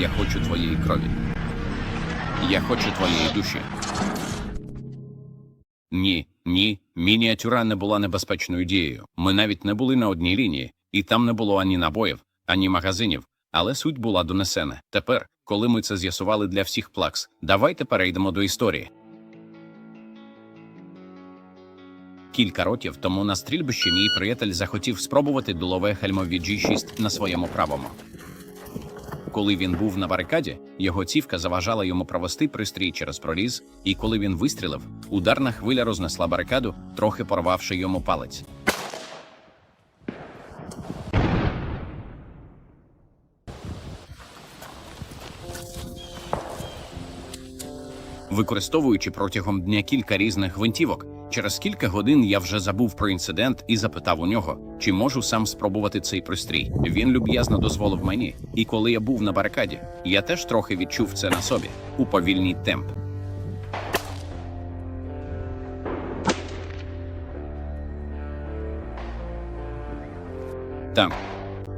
Я хочу твоєї крові. Я хочу твоєї душі. Ні, ні, мініатюра не була небезпечною дією. Ми навіть не були на одній лінії, і там не було ані набоїв, ані магазинів. Але суть була донесена. Тепер, коли ми це з'ясували для всіх плакс, давайте перейдемо до історії. Кілька років тому на стрільбищі мій приятель захотів спробувати дулове гальмові G6 на своєму правому. Коли він був на барикаді, його цівка заважала йому провести пристрій через проріз, і коли він вистрілив, ударна хвиля рознесла барикаду, трохи порвавши йому палець. Використовуючи протягом дня кілька різних гвинтівок, через кілька годин я вже забув про інцидент і запитав у нього, чи можу сам спробувати цей пристрій. Він люб'язно дозволив мені, і коли я був на барикаді, я теж трохи відчув це на собі у повільний темп. Там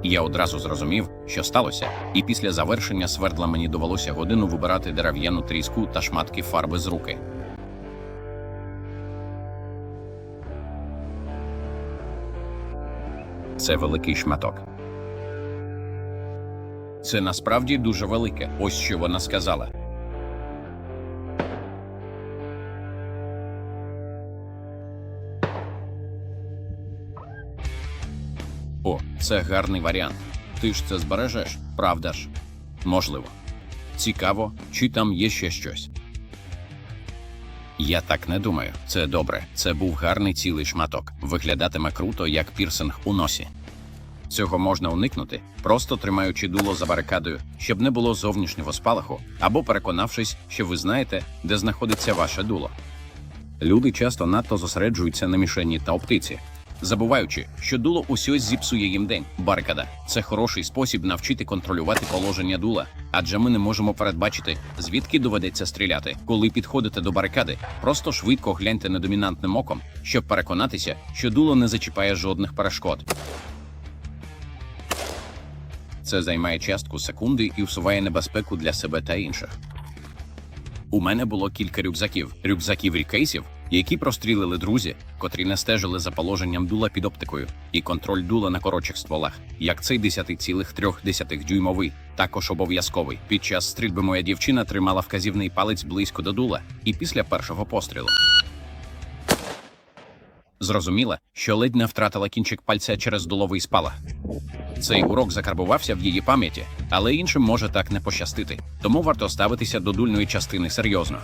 я одразу зрозумів, що сталося, і після завершення свердла мені довелося годину вибирати дерев'яну тріску та шматки фарби з руки. Це великий шматок. Це насправді дуже велике. Ось що вона сказала. О, це гарний варіант. Ти ж це збережеш, правда ж? Можливо. Цікаво, чи там є ще щось. Я так не думаю. Це добре. Це був гарний цілий шматок. Виглядатиме круто, як пірсинг у носі. Цього можна уникнути, просто тримаючи дуло за барикадою, щоб не було зовнішнього спалаху, або переконавшись, що ви знаєте, де знаходиться ваше дуло. Люди часто надто зосереджуються на мішені та оптиці, забуваючи, що дуло усьось зіпсує їм день. Барикада це хороший спосіб навчити контролювати положення дула, адже ми не можемо передбачити, звідки доведеться стріляти. Коли підходите до барикади, просто швидко гляньте недомінантним оком, щоб переконатися, що дуло не зачіпає жодних перешкод. Це займає частку секунди і усуває небезпеку для себе та інших. У мене було кілька рюкзаків, рюкзаків рікейсів, які прострілили друзі, котрі не стежили за положенням дула під оптикою, і контроль дула на коротших стволах, як цей 10,3 дюймовий, також обов'язковий. Під час стрільби моя дівчина тримала вказівний палець близько до дула, і після першого пострілу. Зрозуміла, що ледь не втратила кінчик пальця через дуловий спалах. Цей урок закарбувався в її пам'яті, але іншим може так не пощастити, тому варто ставитися до дульної частини серйозно.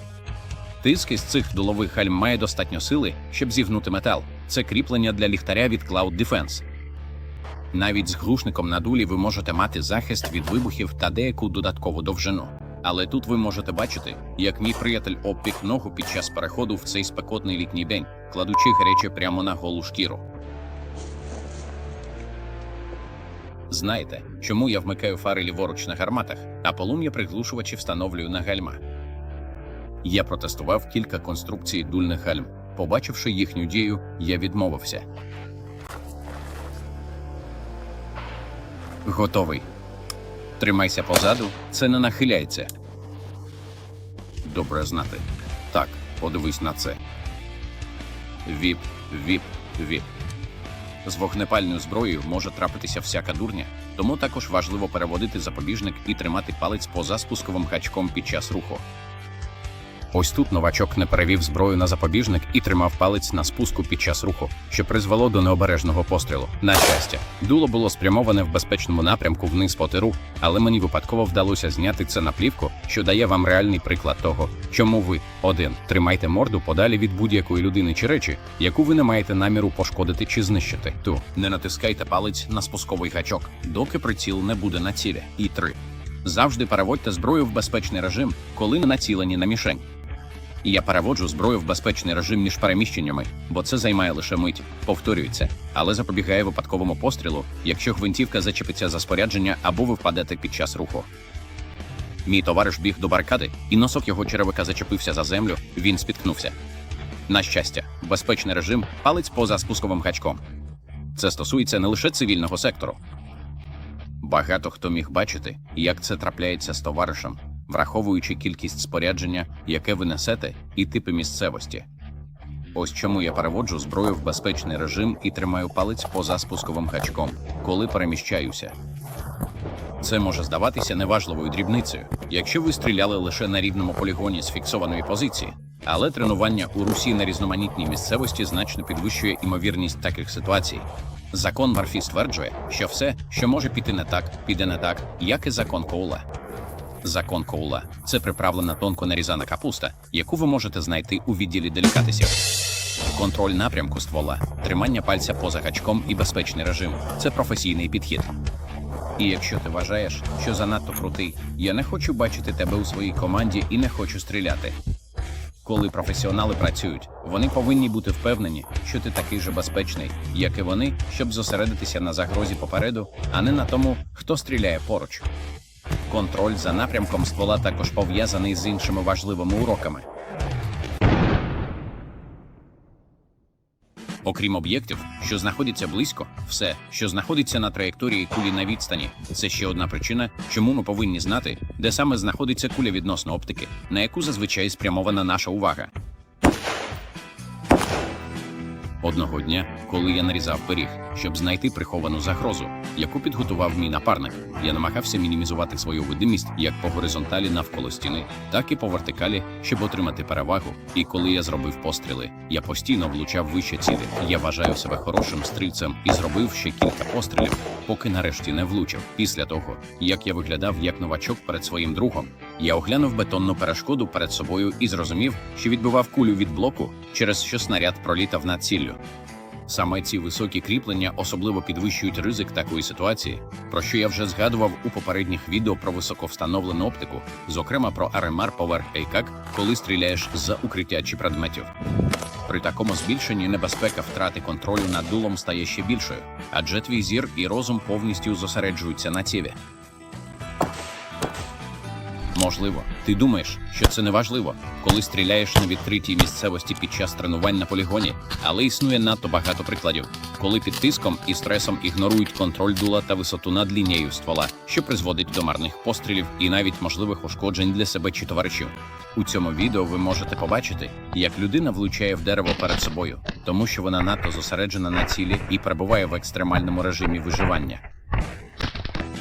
Тиск із цих дулових гальм має достатньо сили, щоб зігнути метал. Це кріплення для ліхтаря від Cloud Defense. Навіть з глушником на дулі ви можете мати захист від вибухів та деяку додаткову довжину. Але тут ви можете бачити, як мій приятель обпік ногу під час переходу в цей спекотний літній день, кладучи гаряче прямо на голу шкіру. Знаєте, чому я вмикаю фари ліворуч на гарматах, а полум'я приглушувачі встановлюю на гальма? Я протестував кілька конструкцій дульних гальм. Побачивши їхню дію, я відмовився. Готовий. Тримайся позаду, це не нахиляється. Добре знати. Так, подивись на це. Віп, віп, віп. З вогнепальною зброєю може трапитися всяка дурня, тому також важливо переводити запобіжник і тримати палець поза спусковим гачком під час руху. Ось тут новачок не перевів зброю на запобіжник і тримав палець на спуску під час руху, що призвело до необережного пострілу. На щастя, дуло було спрямоване в безпечному напрямку вниз по тиру, але мені випадково вдалося зняти це на плівку, що дає вам реальний приклад того, чому ви один тримайте морду подалі від будь-якої людини чи речі, яку ви не маєте наміру пошкодити чи знищити. Ту не натискайте палець на спусковий гачок, доки приціл не буде на цілі. І три завжди переводьте зброю в безпечний режим, коли не націлені на мішень. І я переводжу зброю в безпечний режим між переміщеннями, бо це займає лише мить, повторюється, але запобігає випадковому пострілу, якщо гвинтівка зачепиться за спорядження або ви впадете під час руху. Мій товариш біг до барикади, і носок його черевика зачепився за землю, він спіткнувся. На щастя, безпечний режим палець поза спусковим гачком. Це стосується не лише цивільного сектору. Багато хто міг бачити, як це трапляється з товаришем, враховуючи кількість спорядження, яке ви несете, і типи місцевості. Ось чому я переводжу зброю в безпечний режим і тримаю палець поза спусковим гачком, коли переміщаюся. Це може здаватися неважливою дрібницею, якщо ви стріляли лише на рівному полігоні з фіксованої позиції, але тренування у русі на різноманітній місцевості значно підвищує імовірність таких ситуацій. Закон Марфі стверджує, що все, що може піти не так, піде не так, як і закон Коула. Закон Коула це приправлена тонко нарізана капуста, яку ви можете знайти у відділі делікатесів. Контроль напрямку ствола, тримання пальця поза гачком і безпечний режим це професійний підхід. І якщо ти вважаєш, що занадто крутий, я не хочу бачити тебе у своїй команді і не хочу стріляти. Коли професіонали працюють, вони повинні бути впевнені, що ти такий же безпечний, як і вони, щоб зосередитися на загрозі попереду, а не на тому, хто стріляє поруч. Контроль за напрямком ствола також пов'язаний з іншими важливими уроками. Окрім об'єктів, що знаходяться близько, все, що знаходиться на траєкторії кулі на відстані, це ще одна причина, чому ми повинні знати, де саме знаходиться куля відносно оптики, на яку зазвичай спрямована наша увага. Одного дня, коли я нарізав пиріг, щоб знайти приховану загрозу, яку підготував мій напарник, я намагався мінімізувати свою видимість як по горизонталі навколо стіни, так і по вертикалі, щоб отримати перевагу. І коли я зробив постріли, я постійно влучав вище цілі. Я вважаю себе хорошим стрільцем і зробив ще кілька пострілів, поки нарешті не влучив. Після того, як я виглядав як новачок перед своїм другом, я оглянув бетонну перешкоду перед собою і зрозумів, що відбивав кулю від блоку, через що снаряд пролітав над ціллю. Саме ці високі кріплення особливо підвищують ризик такої ситуації, про що я вже згадував у попередніх відео про високовстановлену оптику, зокрема про RMR поверх ACAC, коли стріляєш з укриття чи предметів. При такому збільшенні небезпека втрати контролю над дулом стає ще більшою, адже твій зір і розум повністю зосереджуються на цілі. Можливо, ти думаєш, що це не важливо, коли стріляєш на відкритій місцевості під час тренувань на полігоні, але існує надто багато прикладів, коли під тиском і стресом ігнорують контроль дула та висоту над лінією ствола, що призводить до марних пострілів і навіть можливих ушкоджень для себе чи товаришів. У цьому відео ви можете побачити, як людина влучає в дерево перед собою, тому що вона надто зосереджена на цілі і перебуває в екстремальному режимі виживання.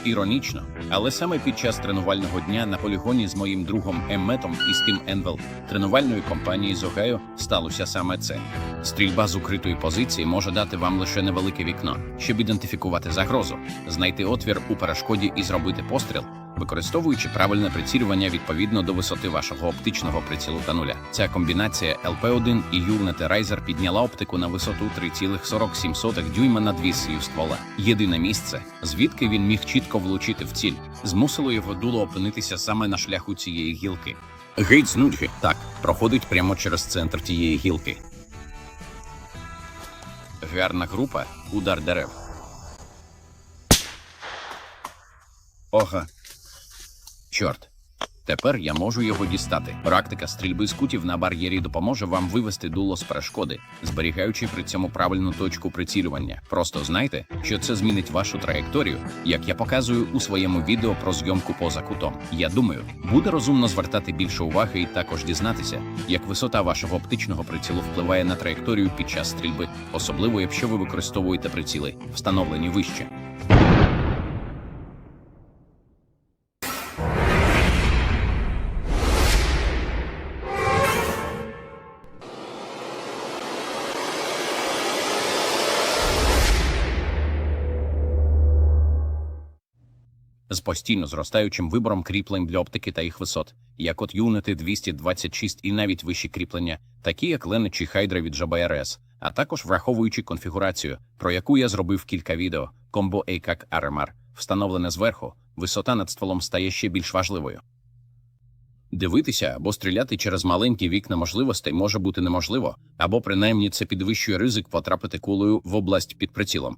Іронічно, але саме під час тренувального дня на полігоні з моїм другом Емметом із Team Енвел тренувальної компанії з Огайо сталося саме це. Стрільба з укритої позиції може дати вам лише невелике вікно, щоб ідентифікувати загрозу, знайти отвір у перешкоді і зробити постріл, використовуючи правильне прицілювання відповідно до висоти вашого оптичного прицілу та нуля. Ця комбінація LP1 і Unity Riser підняла оптику на висоту 3,47 дюйма над вісію ствола. Єдине місце, звідки він міг чітко влучити в ціль, змусило його дуло опинитися саме на шляху цієї гілки. Гейт з так проходить прямо через центр тієї гілки. Гарна група удар дерев. Ога. Чорт. Тепер я можу його дістати. Практика стрільби з кутів на бар'єрі допоможе вам вивести дуло з перешкоди, зберігаючи при цьому правильну точку прицілювання. Просто знайте, що це змінить вашу траєкторію, як я показую у своєму відео про зйомку поза кутом. Я думаю, буде розумно звертати більше уваги і також дізнатися, як висота вашого оптичного прицілу впливає на траєкторію під час стрільби, особливо якщо ви використовуєте приціли, встановлені вище. З постійно зростаючим вибором кріплень для оптики та їх висот, як от Unity 226 і навіть вищі кріплення, такі як Len чи Hydra від JBRS, а також враховуючи конфігурацію, про яку я зробив кілька відео, комбо ACAC RMR, встановлене зверху, висота над стволом стає ще більш важливою. Дивитися або стріляти через маленькі вікна можливостей може бути неможливо, або принаймні це підвищує ризик потрапити кулею в область під прицілом.